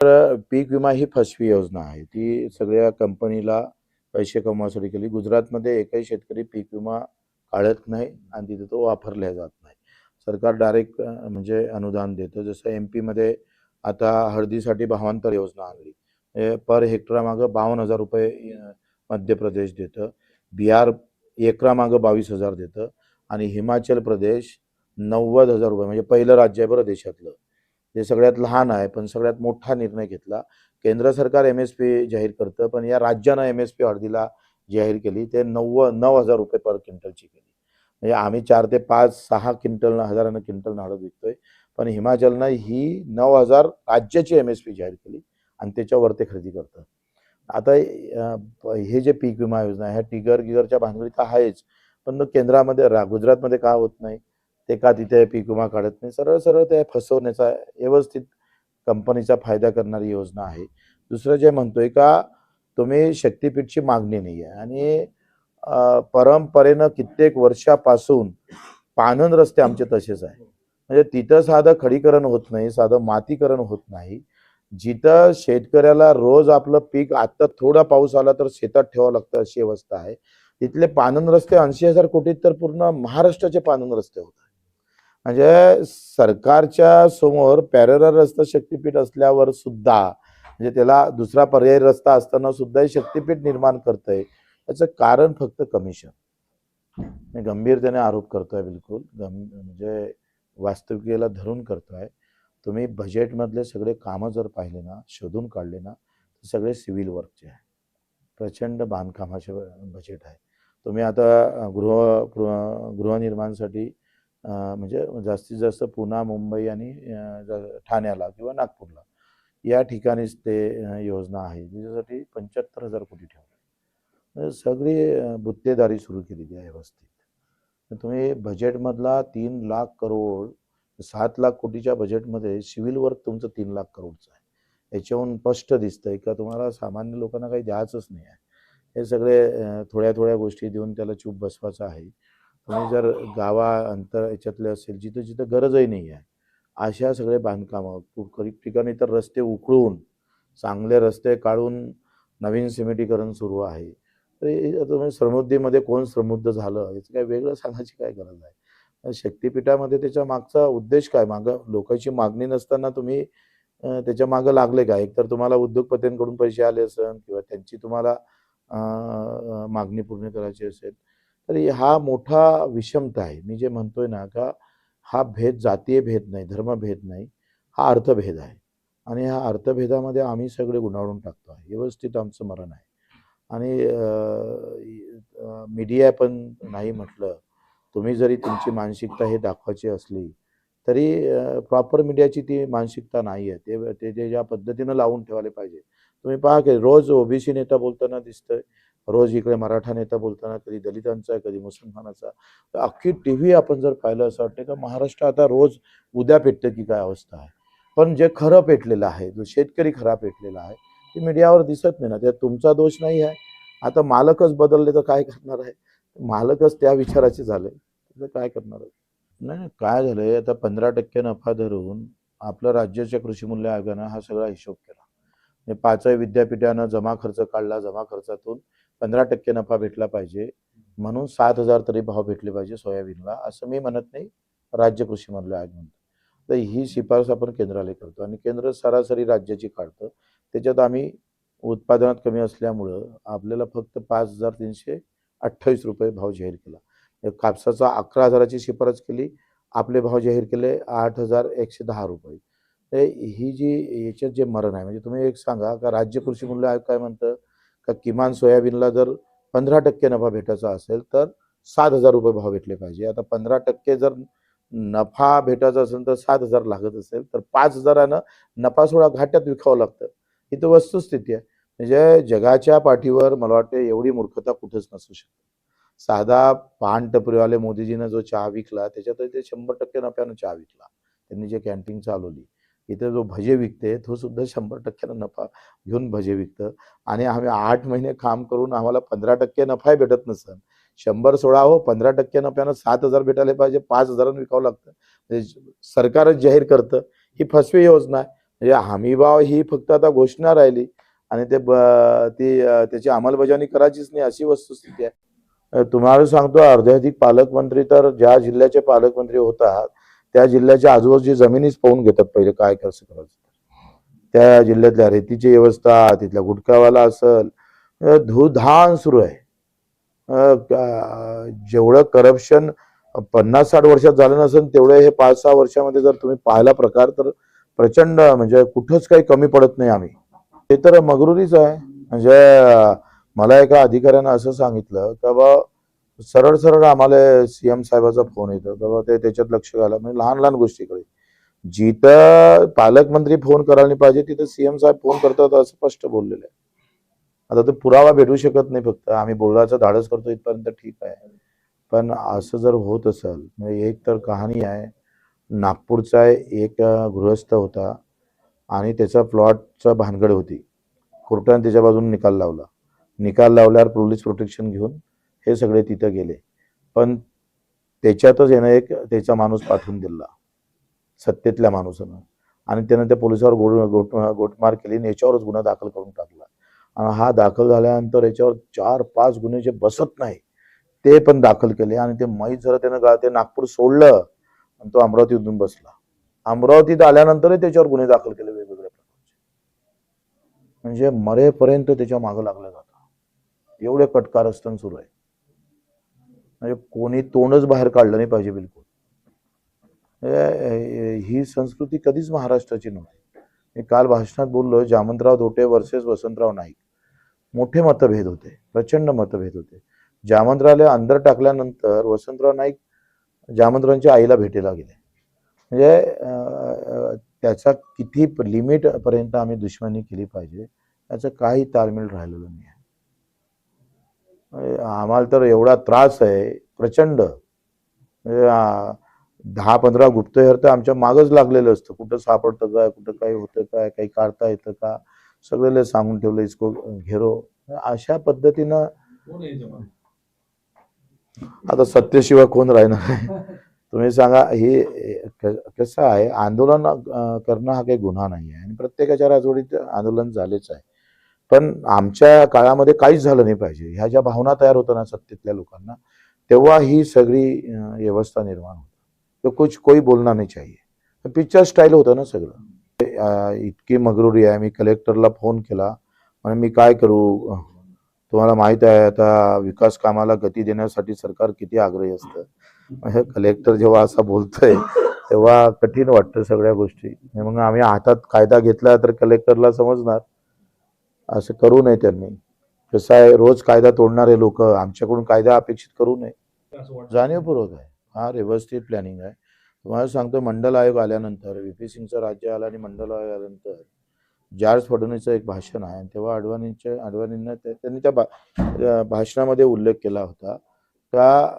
तर पीक विमा ही फसवी योजना आहे. ती सगळ्या कंपनीला पैसे कमवासाठी केली. गुजरातमध्ये एकही शेतकरी पीक विमा काढत नाही आणि तिथे तो वापरला जात नाही. सरकार डायरेक्ट म्हणजे अनुदान देतं. जसं एम पीमध्ये आता हळदीसाठी भावांतर योजना आणली म्हणजे पर हेक्टरामागं बावन्न हजार रुपये मध्य प्रदेश देतं. बिहार एकरामागं बावीस हजार देतं. आणि हिमाचल प्रदेश नव्वद हजार रुपये म्हणजे पहिलं राज्य आहे बरं देशातलं. जे सगळ्यात लहान आहे पण सगळ्यात मोठा निर्णय घेतला. केंद्र सरकार एम एस पी जाहीर करतं पण या राज्यानं एम एस पी हळदीला जाहीर केली. ते नव्वद नऊ हजार रुपये पर क्विंटलची केली. म्हणजे आम्ही चार ते पाच सहा क्विंटलनं हजारानं क्विंटलनं हळद विकतोय. पण हिमाचलनं ही नऊ हजार राज्याची एम एस पी जाहीर केली आणि त्याच्यावर ते खरेदी करतं. आता हे जे पीक विमा योजना ह्या टिगर गिगरच्या भानगडीत तर आहेच पण केंद्रामध्ये रा गुजरातमध्ये का होत नाही? ते का तिथे पीक विमा काढत नाही? सरळ सरळ ते फसवण्याचा व्यवस्थित कंपनीचा फायदा करणारी योजना आहे. दुसरं जे म्हणतोय का तुम्ही शक्तीपीठची मागणी नाही आहे आणि परंपरेनं कित्येक वर्षापासून पानन रस्ते आमचे तसेच आहे. म्हणजे तिथं साधं खडीकरण होत नाही साधं मातीकरण होत नाही. जिथं शेतकऱ्याला रोज आपलं पीक आता थोडा पाऊस आला तर शेतात ठेवावं लागतं अशी अवस्था आहे. तिथले पानन रस्ते ऐंशी हजार कोटीत तर पूर्ण महाराष्ट्राचे पानन रस्ते होते म्हणजे सरकारच्या समोर पॅरलर रस्ता शक्तीपीठ असल्यावर सुद्धा म्हणजे त्याला दुसरा पर्यायी रस्ता असताना सुद्धा शक्तीपीठ निर्माण करतंय याचं कारण फक्त कमिशन मी गंभीरतेने आरोप करतोय बिलकुल. गं म्हणजे वास्तविकतेला धरून करतोय. तुम्ही बजेटमधले सगळे कामं जर पाहिले ना शोधून काढले ना तर सगळे सिव्हिल वर्कचे आहे. प्रचंड बांधकामाचे बजेट आहे. तुम्ही आता गृह गृहनिर्माणसाठी म्हणजे जास्तीत जास्त पुणे मुंबई आणि ठाण्याला किंवा नागपूरला. या ठिकाणीच ते योजना आहे. त्याच्यासाठी पंच्याहत्तर हजार कोटी ठेवले. सगळी बुत्तेदारी सुरू केलेली आहे व्यवस्थित. तुम्ही बजेटमधला तीन लाख करोड सात लाख कोटीच्या बजेटमध्ये सिव्हिल वर्क तुमचं तीन लाख करोडचं आहे. याच्याहून स्पष्ट दिसतंय का तुम्हाला? सामान्य लोकांना काही द्यायचंच नाही आहे. हे सगळे थोड्या थोड्या गोष्टी देऊन त्याला चूप बसवायचं आहे. हो. तुम्ही जर गावा अंतर याच्यातले असेल जिथं जिथं गरजही नाही आहे अशा सगळे बांधकामं कु- ठिकाणी तर रस्ते उकळून चांगले रस्ते काढून नवीन सिमेंटीकरण सुरू आहे. तर हे समृद्धीमध्ये कोण समृद्ध झालं याचं काय वेगळं सांगायची काय गरज आहे? शक्तिपीठामध्ये त्याच्या मागचा उद्देश काय? मागं लोकांची मागणी नसताना तुम्ही त्याच्या मागं लागले का? एकतर तुम्हाला उद्योगपतींकडून पैसे आले असेल किंवा त्यांची तुम्हाला मागणी पूर्ण करायची असेल तर हा मोठा विषमता आहे. मी जे म्हणतोय ना का हा भेद जातीय भेद नाही धर्मभेद नाही हा अर्थभेद आहे. आणि ह्या अर्थभेदामध्ये आम्ही सगळे गुंडाळून टाकतो आहे. व्यवस्थित आमचं मरण आहे. आणि मीडिया पण नाही म्हटलं तुम्ही जरी तुमची मानसिकता हे दाखवायची असली तरी प्रॉपर मीडियाची ती मानसिकता नाही आहे. ते ते जे ज्या पद्धतीनं लावून ठेवायला पाहिजे. तुम्ही पहा की रोज ओबीसी नेता बोलताना दिसतंय रोज इकडे मराठा नेता बोलताना कधी दलितांचा कधी मुसलमानाचा. तर अख्खी टी व्ही आपण जर पाहिलं असं वाटतं का महाराष्ट्र आता रोज उद्या पेटतं की काय अवस्था आहे? पण जे खरं पेटलेलं आहे जो शेतकरी खरा पेटलेला आहे ते मीडियावर दिसत नाही ना. त्यात तुमचा दोष नाही आहे. आता मालकच बदलले तर काय करणार आहे? मालकच त्या विचाराचे झाले. तर काय करणार आहे? नाही नाही, काय झालंय? आता पंधरा टक्के नफा धरून आपलं राज्याच्या कृषी मूल्य आयोगानं हा सगळा हिशोब केला. पाचही विद्यापीठानं जमा खर्च काढला जमा खर्चातून पंधरा टक्के नफा भेटला पाहिजे. म्हणून सात हजार तरी भाव भेटले पाहिजे सोयाबीनला असं मी म्हणत नाही. राज्य कृषी मूल्य आयोग म्हणतो. तर ही शिफारस आपण केंद्राला करतो आणि केंद्र सरासरी राज्याची काढतं. त्याच्यात आम्ही उत्पादनात कमी असल्यामुळं आपल्याला फक्त पाच हजार तीनशे अठ्ठावीस रुपये भाव जाहीर केला. कापसाचा अकरा हजाराची शिफारस केली आपले भाव जाहीर केले आठ हजार एकशे दहा रुपये. ही जी याच्यात जे मरण आहे म्हणजे तुम्ही एक सांगा का राज्य कृषी मूल्य आयोग काय म्हणतं? का किमान सोयाबीनला जर पंधरा टक्के नफा भेटायचा असेल तर सात हजार रुपये भाव भेटले पाहिजे. आता पंधरा टक्के जर नफा भेटायचा असेल तर सात हजार लागत असेल तर पाच हजारानं नफा सोळा घाट्यात विकावं लागतं. ही तर वस्तुस्थिती आहे. म्हणजे जगाच्या पाठीवर मला वाटतं एवढी मूर्खता कुठेच नसू शकते. साधा पान टपरीवाले मोदीजीनं जो चहा विकला त्याच्यात ते शंभर टक्के नफ्यानं चहा विकला. त्यांनी जे कॅन्टीन चालवली इथे जो भजे विकते तो सुद्धा शंभर टक्क्यानं नफा घेऊन भजे विकतं. आणि आम्ही आठ महिने काम करून आम्हाला पंधरा टक्के नफाही भेटत नसन. शंभर सोळा हो पंधरा टक्के नफ्यानं सात हजार भेटायला पाहिजे पाच हजारानं विकावं लागतं. म्हणजे सरकारच जाहीर करतं. ही फसवी योजना आहे. म्हणजे हमीभाव ही फक्त आता घोषणा राहिली. आणि ते ती त्याची अंमलबजावणी करायचीच नाही अशी वस्तुस्थिती आहे. तुम्हाला सांगतो अर्ध्याधिक पालकमंत्री तर ज्या जिल्ह्याचे पालकमंत्री होतात त्या जिल्ह्याच्या आजूबाजूची जमिनीच पाहून घेतात पहिले काय कसं करायचं. त्या जिल्ह्यातल्या रेतीची व्यवस्था तिथल्या गुटखावाला असल धुधान सुरू आहे. जेवढं करप्शन पन्नास साठ वर्षात झालं नसेल तेवढं हे पाच सहा वर्षामध्ये जर तुम्ही पाहिला प्रकार तर प्रचंड म्हणजे कुठंच काही कमी पडत नाही आम्ही. ते तर मगरुरीच आहे. म्हणजे मला एका अधिकाऱ्यानं असं सांगितलं का बा सरळ सरळ आम्हाला सीएम साहेबाचा फोन येतो तेव्हा ते त्याच्यात लक्ष घाला म्हणजे लहान लहान गोष्टीकडे. जिथं पालकमंत्री फोन करायला नाही पाहिजे तिथं सीएम साहेब फोन करतात असं स्पष्ट बोललेलं आहे. आता तो पुरावा भेटू शकत नाही फक्त. आम्ही बोलायचं धाडस करतो इथपर्यंत ठीक आहे. पण असं जर होत असेल म्हणजे एक तर कहाणी आहे नागपूरचा एक गृहस्थ होता आणि त्याचा प्लॉटचा भानगड होती. कोर्टाने त्याच्या बाजून निकाल लावला. निकाल लावल्यावर पोलीस प्रोटेक्शन घेऊन हे सगळे तिथं गेले. पण त्याच्यातच यानं एक त्याचा माणूस पाठवून दिला. सत्तेतल्या माणूसानं. आणि त्यानं त्या पोलिसावर गोड गोट गोटमार केली आणि याच्यावरच गुन्हा दाखल करून टाकला. आणि हा दाखल झाल्यानंतर याच्यावर चार पाच गुन्हे जे बसत नाही ते पण दाखल केले आणि ते माहीत झालं त्यानं गा- ते नागपूर सोडलं आणि तो अमरावतीतून बसला. अमरावतीत आल्यानंतरही त्याच्यावर गुन्हे दाखल केले वेगवेगळ्या प्रकारचे. म्हणजे मरेपर्यंत त्याच्या मागं लागलं जातं एवढे कटकारस्थान सुरू आहे. म्हणजे कोणी तोंडच बाहेर काढलं नाही पाहिजे बिलकुल. ही संस्कृती कधीच महाराष्ट्राची नव्हती. मी काल भाषणात बोललो जामंतराव धोटे वर्सेस वसंतराव नाईक. मोठे मतभेद होते प्रचंड मतभेद होते. जामंतरावला अंदर टाकल्यानंतर वसंतराव नाईक जामंतरावांच्या आईला भेटीला गेले. म्हणजे त्याचा किती लिमिट पर्यंत आम्ही दुश्मनी केली पाहिजे याचं काही ताळमेळ राहिलेलं नाही आहे. आम्हाला तर एवढा त्रास आहे प्रचंड. म्हणजे दहा पंधरा गुप्तहेर तर आमच्या मागच लागलेलं असतं. कुठं सापडतं काय कुठं काही होतं काय काही काढता येतं का? सगळ्याला सांगून ठेवलं इसको घेरो. अशा पद्धतीनं आता सत्यशिवाय कोण राहणार आहे? तुम्ही सांगा हे कसं आहे? आंदोलन करणं हा काही गुन्हा नाही आहे आणि प्रत्येकाच्या राजवडीत आंदोलन झालेच आहे. पण आमच्या काळामध्ये काहीच झालं नाही पाहिजे. ह्या ज्या भावना तयार होत्या ना सत्तेतल्या लोकांना तेव्हा ही सगळी व्यवस्था निर्माण होती. कुछ कोई बोलना नाही चाहिए. पिक्चर स्टाईल होतं ना सगळं. इतकी मगरुरी आहे. मी कलेक्टरला फोन केला. म्हणजे मी काय करू? तुम्हाला माहीत आहे आता विकास कामाला गती देण्यासाठी सरकार किती आग्रही असतं. कलेक्टर जेव्हा असा बोलतोय तेव्हा कठीण वाटतं सगळ्या गोष्टी. मग आम्ही हातात कायदा घेतला तर कलेक्टरला समजणार. असं करू नये त्यांनी. कसं आहे रोज कायदा तोडणारे लोक आमच्याकडून कायदा अपेक्षित करू नये. जाणीवपूर्वक आहे. हा व्यवस्थित प्लॅनिंग आहे. तुम्हाला सांगतो मंडल आयोग आल्यानंतर व्ही पी सिंगचं राज्य आलं आणि मंडल आयोग आल्यानंतर जॉर्ज फडणवीसचं एक भाषण आहे. आणि तेव्हा अडवाणींच्या अडवाणींना त्यांनी त्या भा भाषणामध्ये उल्लेख केला होता. का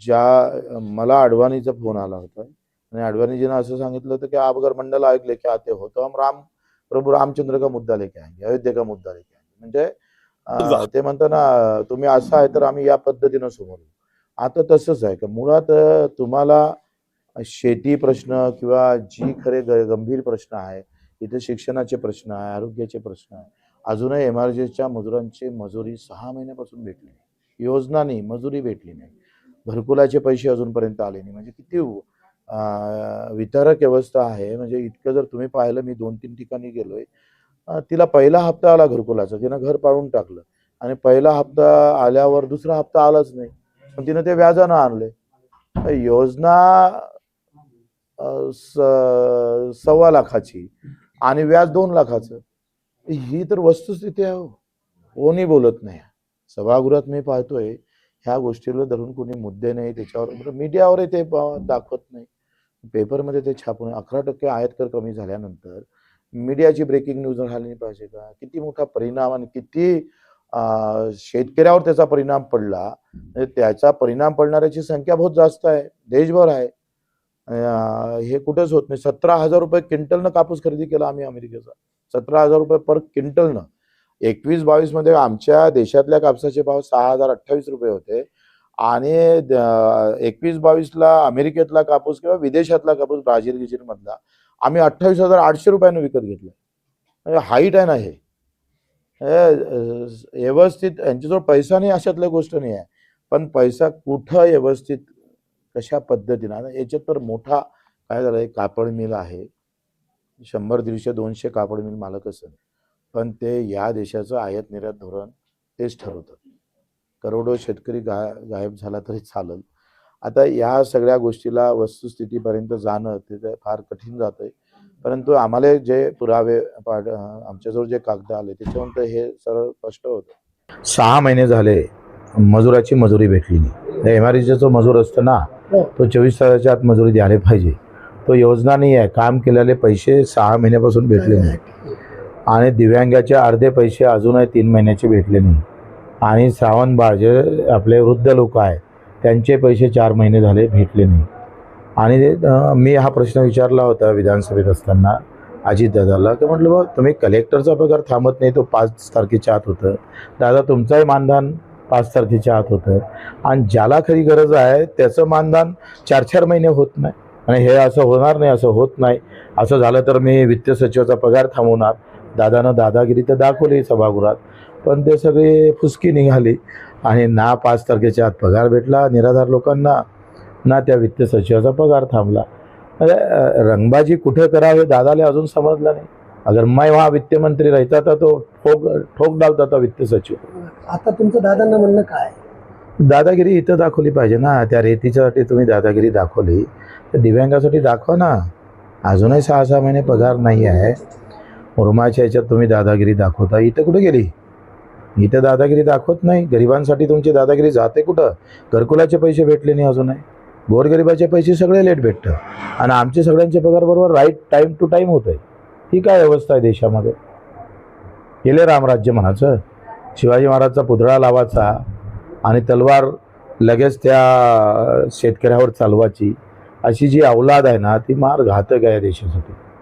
ज्या मला अडवाणीचा फोन आला होता. आणि अडवाणीजीनं असं सांगितलं होतं की आप अगर मंडल आयोग लेके आते हो तो हम राम प्रभू रामचंद्र का मुद्दा लेके आएंगे अयोध्या का मुद्दा लेके आएंगे. म्हणजे ते म्हणतात ना तुम्ही असं आहे तर आम्ही या पद्धतीनं समोर आता तसंच आहे का? मुळात तुम्हाला शेती प्रश्न किंवा जी खरे गंभीर प्रश्न आहे इथे शिक्षणाचे प्रश्न आहे आरोग्याचे प्रश्न आहे अजूनही एम आर जेच्या मजुरांची मजुरी सहा महिन्यापासून भेटली नाही. योजना नाही मजुरी भेटली नाही. घरकुलाचे पैसे अजूनपर्यंत आले नाही. म्हणजे किती वितरक व्यवस्था आहे. म्हणजे इतकं जर तुम्ही पाहिलं मी दोन तीन ठिकाणी गेलोय. तिला पहिला हप्ता आला घरकुलाचा तिनं घर पाडून टाकलं. आणि पहिला हप्ता आल्यावर दुसरा हप्ता आलाच नाही. पण तिनं ते व्याजानं आणले योजना सव्वा लाखाची आणि व्याज दोन लाखाचं. ही तर वस्तुस्थिती आहे हो. कोणी बोलत नाही. सभागृहात मी पाहतोय ह्या गोष्टीला धरून कोणी मुद्दे नाही त्याच्यावर मीडियावरही ते दाखवत नाही. पेपरमध्ये ते छापून अकरा टक्के आयातकर कमी झाल्यानंतर मीडियाची ब्रेकिंग न्यूज झाली पाहिजे का? किती मोठा परिणाम आणि किती शेतकऱ्यावर त्याचा परिणाम पडला? म्हणजे त्याचा परिणाम पडणाऱ्याची संख्या बहुत जास्त आहे. देशभर आहे. हे कुठेच होत नाही. सतरा हजार रुपये क्विंटलनं कापूस खरेदी केला आम्ही अमेरिकेचा. सतरा हजार रुपये पर क्विंटलनं. एकवीस बावीसमध्ये आमच्या देशातल्या कापसाचे भाव सहा हजार अठ्ठावीस रुपये होते. आणि एकवीस बावीसला अमेरिकेतला कापूस किंवा विदेशातला कापूस ब्राझील गिजील मधला आम्ही अठ्ठावीस हजार आठशे रुपयानं विकत घेतलं. म्हणजे हाईट आहे ना हे. व्यवस्थित यांच्याजवळ पैसा नाही अशातल्या गोष्ट नाही आहे. पण पैसा कुठं व्यवस्थित कशा पद्धतीनं याच्यात तर मोठा काय झालं कापड मिल आहे. शंभर दीडशे दोनशे कापड मिल मालक असेल. पण ते या देशाचं आयात निर्यात धोरण तेच ठरवतात. करोडो शेतकरी गा गायब झाला तरी चालेल. आता या सगळ्या गोष्टीला वस्तुस्थितीपर्यंत जाणं ते ते फार कठीण जातं आहे परंतु आम्हाला जे पुरावे पाड आमच्याजवळ जे कागद आले त्याच्यानंतर हे सरळ स्पष्ट होतं. सहा महिने झाले मजुराची मजुरी भेटली नाही. एम आर जो मजूर असतो ना तो चोवीस तासाच्या आत मजुरी द्यायला पाहिजे. तो योजना नाही आहे. काम केलेले पैसे सहा महिन्यापासून भेटले नाही. आणि दिव्यांगाचे अर्धे पैसे अजूनही तीन महिन्याचे भेटले नाही. आणि श्रावणबाळ जे आपले वृद्ध लोक आहे त्यांचे पैसे चार महिने झाले भेटले नाही. आणि मी हा प्रश्न विचारला होता विधानसभेत असताना अजितदादाला की म्हटलं बा तुम्ही कलेक्टरचा पगार थांबत नाही तो पाच तारखेच्या आत होतं. दादा तुमचाही मानधन पाच तारखेच्या आत होतं. आणि ज्याला खरी गरज आहे त्याचं मानधन चार चार महिने होत नाही. आणि हे असं होणार नाही असं होत नाही. असं झालं तर मी वित्त सचिवाचा पगार थांबवणार. दादानं दादागिरी तर दाखवली सभागृहात. पण ते सगळे फुसकी निघाली. आणि ना पाच तारखेच्या आत पगार भेटला निराधार लोकांना. ना त्या वित्त सचिवाचा पगार थांबला. अरे अ, रंगबाजी कुठे करावे हे दादाला अजून समजलं नाही. अगर मैं वहाँ वित्त मंत्री रहता था तो ठोक ठोक डालता था वित्त सचिव. आता तुमचं दादांना म्हणणं काय? दादागिरी इथं दाखवली पाहिजे ना. त्या रेतीच्यासाठी तुम्ही दादागिरी दाखवली. तर दिव्यांगासाठी दाखवा ना. अजूनही सहा सहा महिने पगार नाही आहे. मुरमाच्या याच्यात तुम्ही दादागिरी दाखवता. इथं कुठे गेली? इथं दादागिरी दाखवत नाही. गरिबांसाठी तुमची दादागिरी जाते कुठं? घरकुलाचे पैसे भेटले नाही अजून नाही गोरगरिबाचे पैसे सगळे लेट भेटतं आणि आमचे सगळ्यांचे पगार बरोबर राईट टाईम टू टाईम होत आहे ही काय व्यवस्था आहे देशामध्ये? गेले रामराज्य म्हणाचं शिवाजी महाराजचा पुतळा लावायचा आणि तलवार लगेच त्या शेतकऱ्यावर चालवायची. अशी जी अवलाद आहे ना ती मार घातक आहे देशासाठी.